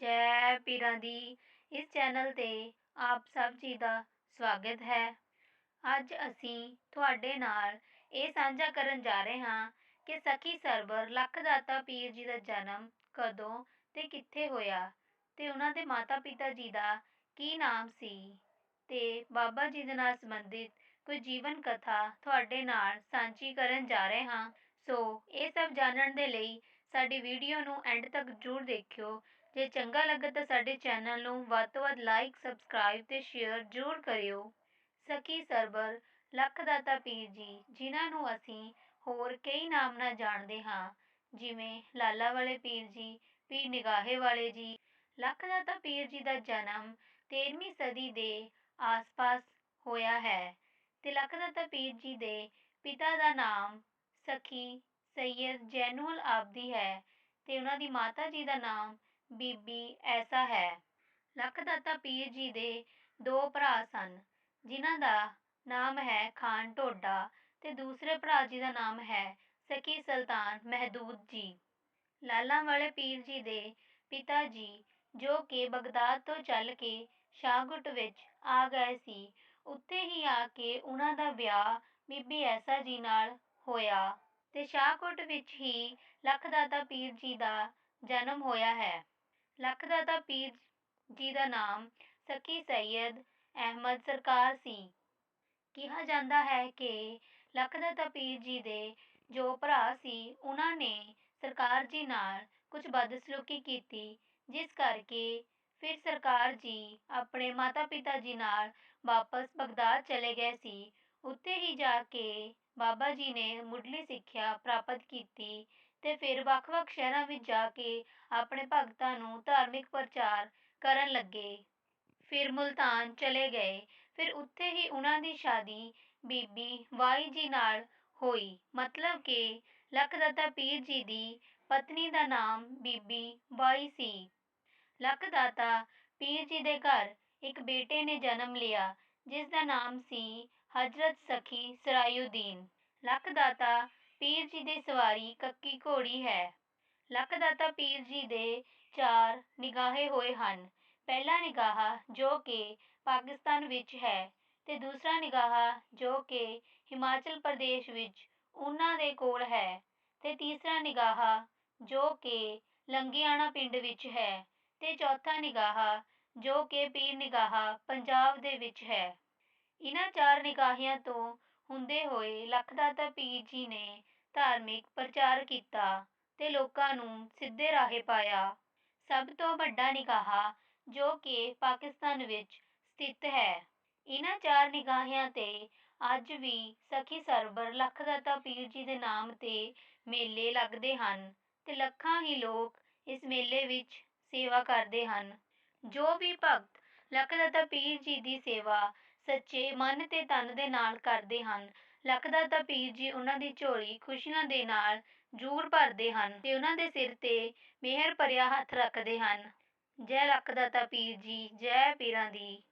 ਜੈ ਪੀਰਾਂ ਦੀ ਇਸ ਚੈਨਲ ਤੇ ਆਪ ਸਭ ਜੀ ਦਾ ਸਵਾਗਤ ਹੈ। ਅੱਜ ਅਸੀਂ ਤੁਹਾਡੇ ਨਾਲ ਇਹ ਸਾਂਝਾ ਕਰਨ ਜਾ ਰਹੇ ਹਾਂ ਕਿ ਸਖੀ ਸਰਵਰ ਲੱਖ ਪੀਰ ਜੀ ਦਾ ਜਨਮ ਕਦੋਂ ਤੇ ਕਿੱਥੇ ਹੋਇਆ ਤੇ ਉਹਨਾਂ ਦੇ ਮਾਤਾ-ਪਿਤਾ ਜੀ ਦਾ ਕੀ ਨਾਮ ਸੀ ਤੇ ਬਾਬਾ ਜੀ ਦੇ ਨਾਲ ਸੰਬੰਧਿਤ ਕੋਈ ਜੀਵਨ ਕਥਾ ਤੁਹਾਡੇ ਨਾਲ ਸਾਂਝੀ ਕਰਨ ਜਾ ਰਹੇ ਹਾਂ। ਸੋ ਇਹ ਸਭ ਜਾਣਨ ਦੇ ਲਈ ਸਾਡੀ ਵੀਡੀਓ ਨੂੰ ਐਂਡ ਤੱਕ ਜ਼ਰੂਰ ਦੇਖਿਓ ਜੇ ਚੰਗਾ ਲੱਗਾ ਤਾਂ ਸਾਡੇ ਚੈਨਲ ਨੂੰ ਵੱਧ ਤੋਂ ਵੱਧ ਲਾਈਕ ਸਬਸਕ੍ਰਾਈਬ ਤੇ ਸ਼ੇਅਰ ਜ਼ਰੂਰ ਕਰਿਓ। ਸਖੀ ਸਰਬਰ ਲੱਖ ਦਾਤਾ ਪੀਰ ਜੀ, ਜਿਨ੍ਹਾਂ ਨੂੰ ਅਸੀਂ ਹੋਰ ਕਈ ਨਾਮ ਨਾਲ ਜਾਣਦੇ ਹਾਂ, ਜਿਵੇਂ ਲਾਲਾ ਵਾਲੇ ਪੀਰ ਜੀ, ਪੀਰ ਨਿਗਾਹੇ ਵਾਲੇ ਜੀ ਲੱਖ ਦਾਤਾ ਪੀਰ ਜੀ ਦਾ ਜਨਮ 13ਵੀਂ ਸਦੀ ਦੇ ਆਸ-ਪਾਸ ਹੋਇਆ ਹੈ ਤੇ ਲੱਖ ਦਾਤਾ ਪੀਰ ਜੀ ਦੇ ਪਿਤਾ ਦਾ ਨਾਮ ਸਖੀ ਸੈਯਦ ਜੈਨੂਲ ਆਬਦੀ ਹੈ ਤੇ ਉਹਨਾਂ ਦੀ ਮਾਤਾ ਜੀ ਦਾ ਨਾਮ ਬੀਬੀ, ਐਸਾ ਹੈ। ਲੱਖ ਦਾਤਾ ਪੀਰ ਜੀ ਦੇ ਦੋ ਭਰਾ ਸਨ, ਜਿਨ੍ਹਾਂ ਦਾ ਨਾਮ ਹੈ ਖਾਨ ਢੋਡਾ ਤੇ ਦੂਸਰੇ ਭਰਾ ਜੀ ਦਾ ਨਾਮ ਹੈ ਸਖੀ ਸੁਲਤਾਨ ਮਹਿਦੂਦ ਜੀ। ਲਾਲਾਂ ਵਾਲੇ ਪੀਰ ਜੀ ਦੇ ਪਿਤਾ ਜੀ, ਜੋ ਕਿ ਬਗਦਾਦ ਤੋਂ ਚੱਲ ਕੇ ਸ਼ਾਹਗੁੱਟ ਵਿੱਚ ਆ ਗਏ ਸੀ, ਉੱਥੇ ਹੀ ਆ ਕੇ ਉਹਨਾਂ ਦਾ ਵਿਆਹ ਬੀਬੀ ਐਸਾ ਜੀ ਨਾਲ ਹੋਇਆ ਤੇ ਸ਼ਾਹਕੋਟ ਵਿੱਚ ਹੀ ਲਖਦਾਤਾ ਪੀਰ ਜੀ ਦਾ ਜਨਮ ਹੋਇਆ ਹੈ। ਲਖਦਾਤਾ ਪੀਰ ਜੀ ਦਾ ਨਾਮ ਸਖੀ ਸੈਦ ਅਹਿਮਦ ਸਰਕਾਰ ਸੀ। ਕਿਹਾ ਜਾਂਦਾ ਹੈ ਕਿ ਲਖਦਾਤਾ ਪੀਰ ਜੀ ਦੇ ਜੋ ਭਰਾ ਸੀ, ਉਹਨਾਂ ਨੇ ਸਰਕਾਰ ਜੀ ਨਾਲ ਕੁਝ ਬਦਸਲੂਕੀ ਕੀਤੀ, ਜਿਸ ਕਰਕੇ ਫਿਰ ਸਰਕਾਰ ਜੀ ਆਪਣੇ ਮਾਤਾ-ਪਿਤਾ ਜੀ ਨਾਲ ਵਾਪਸ ਬਗਦਾਦ ਚਲੇ ਗਏ ਸੀ। ਉੱਥੇ ਹੀ ਜਾ ਕੇ ਬਾਬਾ ਜੀ ਨੇ ਮੁੱਢਲੀ ਸਿੱਖਿਆ ਪ੍ਰਾਪਤ ਕੀਤੀ ਤੇ ਫਿਰ ਵੱਖ-ਵੱਖ ਸ਼ਹਿਰਾਂ ਵਿੱਚ ਜਾ ਕੇ ਆਪਣੇ ਭਗਤਾਂ ਨੂੰ ਧਾਰਮਿਕ ਪ੍ਰਚਾਰ ਕਰਨ ਲੱਗੇ। ਫਿਰ ਮੁਲਤਾਨ ਚਲੇ ਗਏ। ਫਿਰ ਉੱਥੇ ਹੀ ਉਨ੍ਹਾਂ ਦੀ ਸ਼ਾਦੀ ਬੀਬੀ ਵਾਈ ਜੀ ਨਾਲ ਹੋਈ। ਮਤਲਬ ਕਿ ਲੱਖ ਲਖਦਾਤਾ ਪੀਰ ਜੀ ਦੀ ਪਤਨੀ ਦਾ ਨਾਮ ਬੀਬੀ ਬਾਈ ਸੀ। ਲੱਖ ਲਖਦਾਤਾ ਪੀਰ ਜੀ ਦੇ ਘਰ ਇੱਕ ਬੇਟੇ ਨੇ ਜਨਮ ਲਿਆ ਜਿਸ ਦਾ ਨਾਮ ਸੀ ਹਜ਼ਰਤ ਸਖੀ ਸਰਾਯੁਦੀਨ ਲਖਦਾਤਾ ਪੀਰ ਜੀ ਦੀ ਸਵਾਰੀ ਕੱਕੀ ਘੋੜੀ ਹੈ। ਲੱਖ ਦਾਤਾ ਪੀਰ ਜੀ ਦੇ ਚਾਰ ਨਿਗਾਹੇ ਹੋਏ ਹਨ। ਪਹਿਲਾ ਨਿਗਾਹ ਜੋ ਕਿ ਪਾਕਿਸਤਾਨ ਵਿੱਚ ਹੈ ਤੇ ਦੂਸਰਾ ਨਿਗਾਹ ਜੋ ਕਿ ਹਿਮਾਚਲ ਪ੍ਰਦੇਸ਼ ਵਿੱਚ ਉਹਨਾਂ ਦੇ ਕੋਲ ਹੈ ਤੇ ਤੀਸਰਾ ਨਿਗਾਹ ਜੋ ਕਿ ਲੰਗਿਆਣਾ ਪਿੰਡ ਵਿੱਚ ਹੈ ਤੇ ਚੌਥਾ ਨਿਗਾਹ ਜੋ ਕਿ ਪੀਰ ਨਿਗਾਹ ਪੰਜਾਬ ਦੇ ਵਿੱਚ ਹੈ। ਇਹਨਾਂ ਚਾਰ ਨਿਗਾਹਿਆਂ ਤੋਂ ਹੁੰਦੇ ਹੋਏ ਲੱਖ ਦਾਤਾ ਪੀਰ ਜੀ ਨੇ ਧਾਰਮਿਕ ਪ੍ਰਚਾਰ ਕੀਤਾ ਤੇ ਲੋਕਾਂ ਨੂੰ ਸਿੱਧੇ ਰਾਹੇ ਪਾਇਆ। ਸਭ ਤੋਂ ਵੱਡਾ ਨਿਗਾਹ ਜੋ ਕਿ ਪਾਕਿਸਤਾਨ ਵਿੱਚ ਸਥਿਤ ਹੈ। ਇਹਨਾਂ ਚਾਰ ਨਿਗਾਹਿਆਂ ਤੇ ਅੱਜ ਵੀ ਸਖੀ ਸਰਬਰ ਲਖਦਾਤਾ ਪੀਰ ਜੀ ਦੇ ਨਾਮ ਤੇ ਮੇਲੇ ਲੱਗਦੇ ਹਨ ਤੇ ਲੱਖਾਂ ਹੀ ਲੋਕ ਇਸ ਮੇਲੇ ਵਿੱਚ ਸੇਵਾ ਕਰਦੇ ਹਨ। ਜੋ ਵੀ ਭਗਤ ਲਖਦਾਤਾ ਪੀਰ ਜੀ ਦੀ ਸੇਵਾ ਸੱਚੇ ਮਨ ਤੇ ਤਨ ਦੇ ਨਾਲ ਕਰਦੇ ਹਨ ਲਖਦਾਤਾ ਪੀਰ ਜੀ ਉਹਨਾਂ ਦੀ ਝੋਲੀ ਖੁਸ਼ੀਆਂ ਦੇ ਨਾਲ ਜ਼ਰੂਰ ਭਰਦੇ ਹਨ ਤੇ ਉਹਨਾਂ ਦੇ ਸਿਰ ਤੇ ਮਿਹਰ ਭਰਿਆ ਹੱਥ ਰੱਖਦੇ ਹਨ। ਜੈ ਲਖਦਾਤਾ ਪੀਰ ਜੀ, ਜੈ ਪੀਰਾਂ ਦੀ